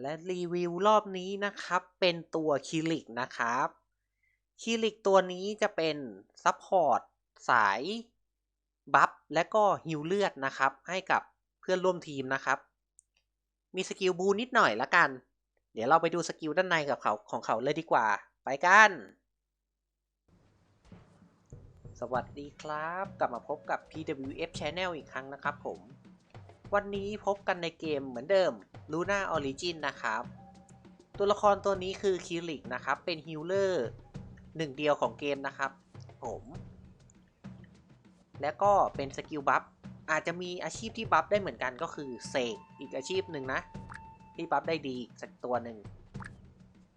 และรีวิวรอบนี้นะครับ เป็นตัวคิลิกนะครับคิลิกตัวนี้จะเป็นซัพพอร์ตสายบัฟและก็ฮิวเลือดนะครับ ให้กับเพื่อนร่วมทีมนะครับ มีสกิลบูนิดหน่อยละกัน เดี๋ยวเราไปดูสกิลด้านในกับเขาของเขาเลยดีกว่า ไปกัน สวัสดีครับ กลับมาพบกับ PWF Channel อีกครั้งนะครับผม วันนี้พบกันในเกมเหมือนเดิม Luna Origin นะครับ ตัวละครตัวนี้คือคิริกนะครับ เป็นฮิลเลอร์หนึ่งเดียวของเกมนะครับ ผม และก็เป็นสกิลบัฟ อาจจะมีอาชีพที่บัฟได้เหมือนกันก็คือเสกอีกอาชีพหนึ่งนะ ที่บัฟได้ดีสักตัวหนึ่ง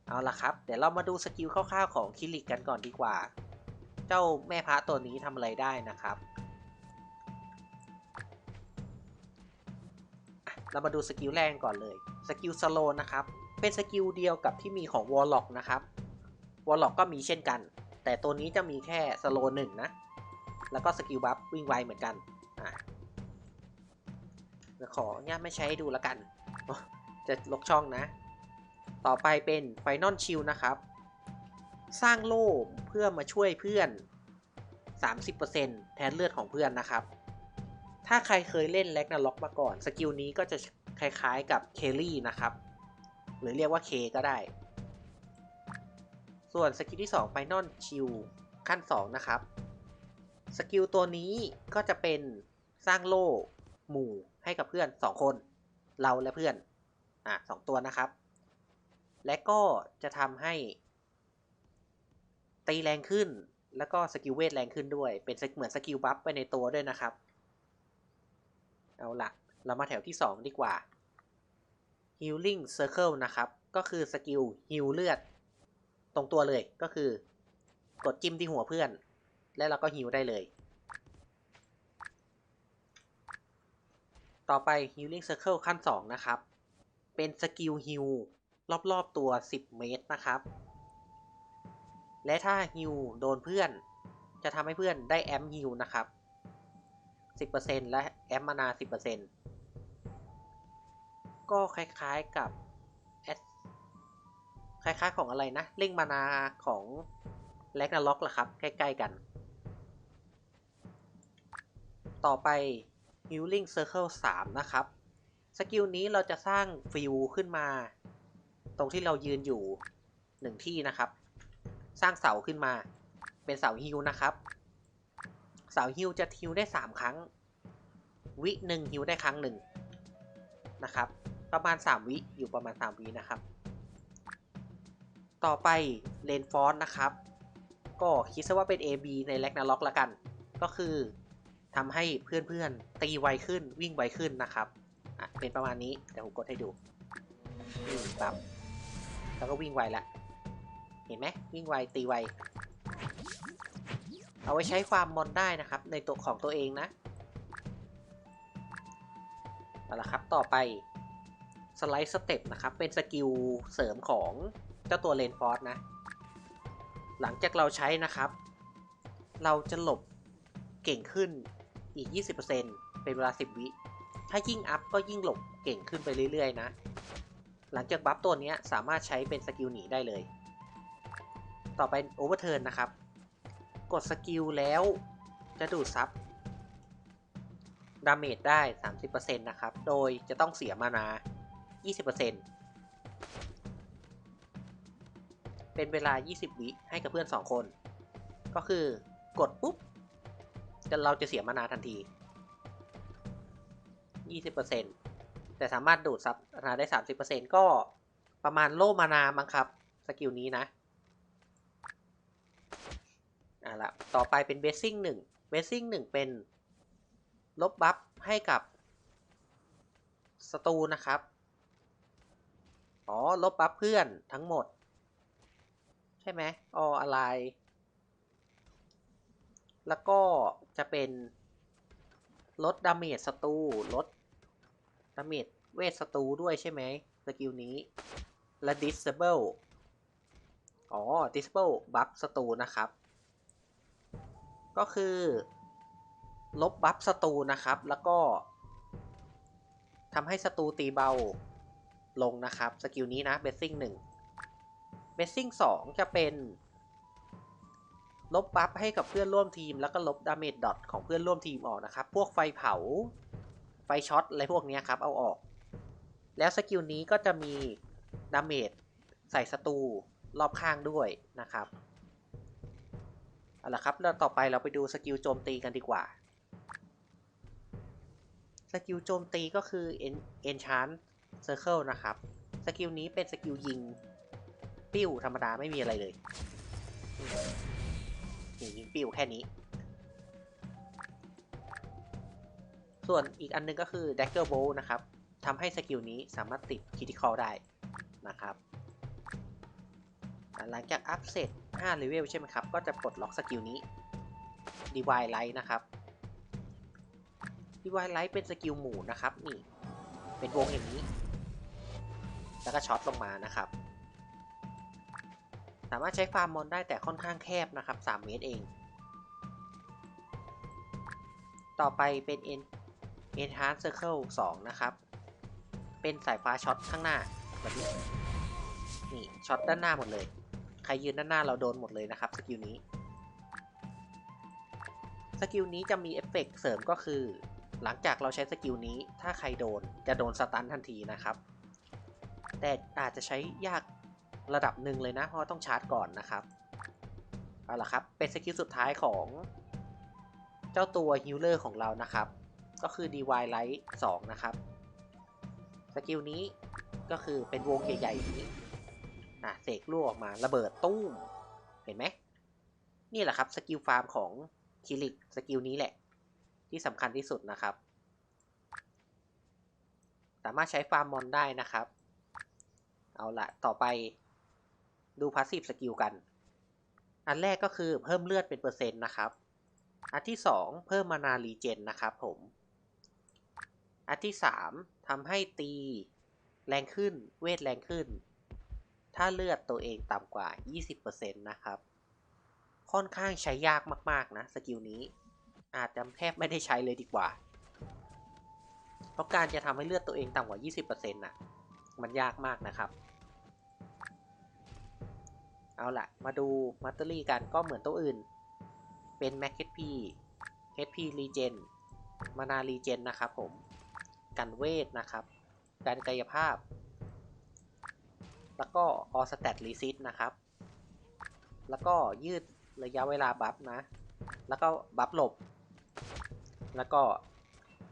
เอาละครับ เดี๋ยวเรามาดูสกิลคร่าวๆของคิริกกันก่อนดีกว่า เจ้าแม่พระตัวนี้ทำอะไรได้นะครับ เรามาดูสกิลแรกก่อนเลย สกิลสโลนะครับ เป็นสกิลเดียวกับที่มีของวอลล็อกนะครับ วอลล็อกก็มีเช่นกัน แต่ตัวนี้จะมีแค่สโลหนึ่งนะ แล้วก็สกิลบัฟวิ่งไวเหมือนกัน อะเดี๋ยวขอเนี่ยไม่ใช้ดูแล้วกัน จะลกช่องนะ ต่อไปเป็นไฟนอลชิลนะครับ สร้างโล่เพื่อมาช่วยเพื่อน 30%แทนเลือดของเพื่อนนะครับ ถ้าใครเคยเล่นแล็กนาล็อกมาก่อน สกิลนี้ก็จะคล้ายๆกับเคลลี่นะครับ หรือเรียกว่าเคก็ได้ ส่วนสกิลที่2 Final Chill ขั้น 2 นะครับ สกิลตัวนี้ก็จะเป็นสร้างโล่หมู่ให้กับเพื่อน 2 คน เราและเพื่อน อะสองตัวนะครับ และก็จะทำให้ ตีแรงขึ้น แล้วก็สกิลเวทแรงขึ้นด้วย เป็นเหมือนสกิลบัฟไปในตัวด้วยนะครับ เอาละเรามาแถวที่ 2 ดีกว่า Healing Circle นะครับ ก็คือสกิลฮิลเลือด ตรงตัวเลยก็คือกดจิ้มที่หัวเพื่อน และเราก็ฮิลได้เลย ต่อไป Healing Circle ขั้น 2 นะครับ เป็นสกิลฮิลรอบๆตัว 10 เมตรนะครับ และถ้าฮิลโดนเพื่อน จะทำให้เพื่อนได้แอมฮิลนะครับ 10%และแอมมานา 10%ก็คล้ายๆกับแอดคล้ายๆของอะไรนะเร่งมานาของแลกนาล็อกล่ะครับ ใกล้ๆกัน ต่อไป Healing Circle 3 นะครับ สกิลนี้เราจะสร้างฟิวขึ้นมา ตรงที่เรายืนอยู่หนึ่งที่นะครับ สร้างเสาขึ้นมา เป็นเสาฮิวนะครับ สาวฮิวจะฮิวได้ 3 ครั้ง วิหนึ่งฮิวได้ครั้งหนึ่งนะครับ ประมาณ 3 วิอยู่ประมาณ 3 วินะครับ ต่อไปเลนฟอนนะครับ ก็คิดซะว่าเป็น AB ในแล็กนาล็อกละกัน ก็คือทำให้เพื่อนๆ ตีไวขึ้นวิ่งไวขึ้นนะครับอะเป็นประมาณนี้เดี๋ยวผมกดให้ดูนี่ปั๊บแล้วก็วิ่งไวละ เห็นไหมวิ่งไวตีไว เอาไว้ใช้ฟาร์มมอนได้นะครับ ในตัวของตัวเองนะเอาละครับต่อไปสไลด์สเต็ปนะครับ เป็นสกิลเสริมของเจ้าตัวเลนฟอร์สนะ หลังจากเราใช้นะครับ เราจะหลบเก่งขึ้นอีก 20%เป็นเวลา 10 วิ ถ้ายิ่งอัพก็ยิ่งหลบเก่งขึ้นไปเรื่อยๆนะ หลังจากบัฟตัวนี้สามารถใช้เป็นสกิลหนีได้เลย ต่อไปโอเวอร์เทิร์นนะครับ กดสกิลแล้ว จะดูดซับดาเมจได้ 30%นะครับ โดยจะต้องเสียมานา 20%เป็นเวลา 20 วิให้กับเพื่อน 2 คน ก็คือกดปุ๊บจะเราจะเสียมานาทันที 20%แต่สามารถดูดซับมานาได้ 30%ก็ประมาณโล่มานามั้งครับ สกิลนี้นะอะ ละต่อไปเป็นเบสซิ่งหนึ่งเบสซิ่งหนึ่งเป็นลบบัฟให้กับสตูนะครับ อ๋อ ลบบัฟเพื่อนทั้งหมด ใช่ไหมอ๋ออะไร แล้วก็จะเป็นลดดาเมจสตูลดดาเมจเวทสตูด้วยใช่ไหมสกิลนี้ และ disable อ๋อ disable buff สตูนะครับ ก็คือ ลบบัฟสตูนะครับ แล้วก็ทำให้สตูตีเบาลงนะครับ สกิลนี้นะเบสซิ่งหนึ่งเบสซิ่งสองจะเป็นลบบัฟให้กับเพื่อนร่วมทีม แล้วก็ลบดาเมจดอทของเพื่อนร่วมทีมออกนะครับ พวกไฟเผา ไฟช็อตอะไรพวกนี้ครับ เอาออก แล้วสกิลนี้ก็จะมีดาเมจใส่ศัตรูรอบข้างด้วยนะครับ เอาละครับแล้วต่อไปเราไปดูสกิลโจมตีกันดีกว่า สกิลโจมตีก็คือ En n c h a n t Circle นะครับ สกิลนี้เป็นสกิลยิง ปิ้วธรรมดาไม่มีอะไรเลยยิงปิ้วแค่นี้ ส่วนอีกอันนึงก็คือ Dagger Bolt นะครับทำให้สกิลนี้สามารถติด Critical ได้นะครับ หลังจากอัพเสร็จ 5เลเวลใช่ไหมครับ ก็จะปลดล็อกสกิลนี้ Divine Light นะครับ Divine Light เป็นสกิลหมู่นะครับ นี่ เป็นวงอย่างนี้ แล้วก็ช็อตลงมานะครับ สามารถใช้ฟาร์มมอนได้แต่ค่อนข้างแคบนะครับ 3 เมตรเอง ต่อไปเป็น e n n h a n c e Circle 2 นะครับ เป็นสายฟ้าช็อตข้างหน้าแบบนี้นี่ช็อตด้านหน้าหมดเลย ใครยืนด้านหน้าเราโดนหมดเลยนะครับสกิลนี้สกิลนี้จะมีเอฟเฟกต์เสริมก็คือ หลังจากเราใช้สกิลนี้ถ้าใครโดนจะโดนสตันทันทีนะครับ แต่อาจจะใช้ยากระดับหนึ่งเลยนะ เพราะต้องชาร์จก่อนนะครับ เอาละครับ เป็นสกิลสุดท้ายของ เจ้าตัวฮิลเลอร์ของเรานะครับ ก็คือ DY Light 2 นะครับ สกิลนี้ก็คือเป็นวงใหญ่ๆนี้ อะเสกลูกออกมาระเบิดตู้ม เห็นไหม นี่แหละครับสกิลฟาร์มของคิริกสกิลนี้แหละ ที่สำคัญที่สุดนะครับ สามารถใช้ฟาร์มมอนได้นะครับ เอาละต่อไปดูพาสซีฟสกิลกัน อันแรกก็คือเพิ่มเลือดเป็นเปอร์เซ็นต์นะครับ อันที่สองเพิ่มมานารีเจนนะครับผม อันที่สามทำให้ตีแรงขึ้นเวทแรงขึ้น ถ้าเลือดตัวเองต่ำกว่า 20%นะครับ ค่อนข้างใช้ยากมากๆนะสกิลนี้ อาจจะแทบไม่ได้ใช้เลยดีกว่า เพราะการจะทำให้เลือดตัวเองต่ำกว่า 20%น่ะ มันยากมากนะครับ เอาละมาดูมัตเตอรี่กันก็เหมือนตัวอื่น เป็น Mac HP HP Regen มานา Regen นะครับผม กันเวทนะครับ การกายภาพ แล้วก็ All Stat Resist นะครับ แล้วก็ยืดระยะเวลาบัฟนะ แล้วก็บัฟหลบ แล้วก็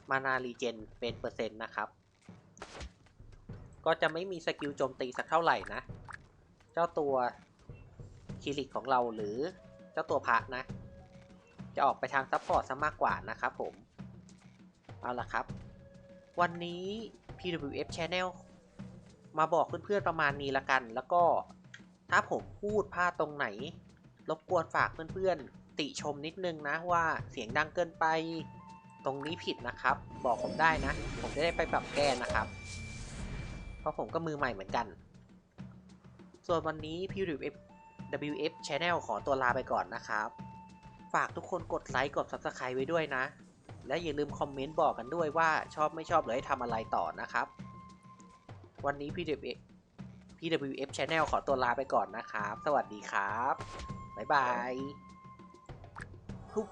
มานารีเจนเป็นเปอร์เซ็นต์นะครับ ก็จะไม่มีสกิลโจมตีสักเท่าไหร่นะ เจ้าตัวคิริกของเราหรือเจ้าตัวพระนะ จะออกไปทางซัพพอร์ตซะมากกว่านะครับผม เอาละครับ วันนี้ PWF Channel มาบอกเพื่อนๆประมาณนี้ละกัน แล้วก็ถ้าผมพูดพลาดตรงไหน รบกวนฝากเพื่อนๆ ติชมนิดนึงนะว่าเสียงดังเกินไป ตรงนี้ผิดนะครับ บอกผมได้นะ ผมจะได้ไปปรับแก้นะครับ เพราะผมก็มือใหม่เหมือนกัน ส่วนวันนี้ PWF WF Channel ขอตัวลาไปก่อนนะครับ ฝากทุกคนกดไลค์กด Subscribe ไว้ด้วยนะ และอย่าลืมคอมเมนต์บอกกันด้วยว่าชอบไม่ชอบหรือให้ทำอะไรต่อนะครับ วันนี้ PWF PWF Channel ขอตัวลาไปก่อนนะครับ สวัสดีครับ บ๊ายบายทุบ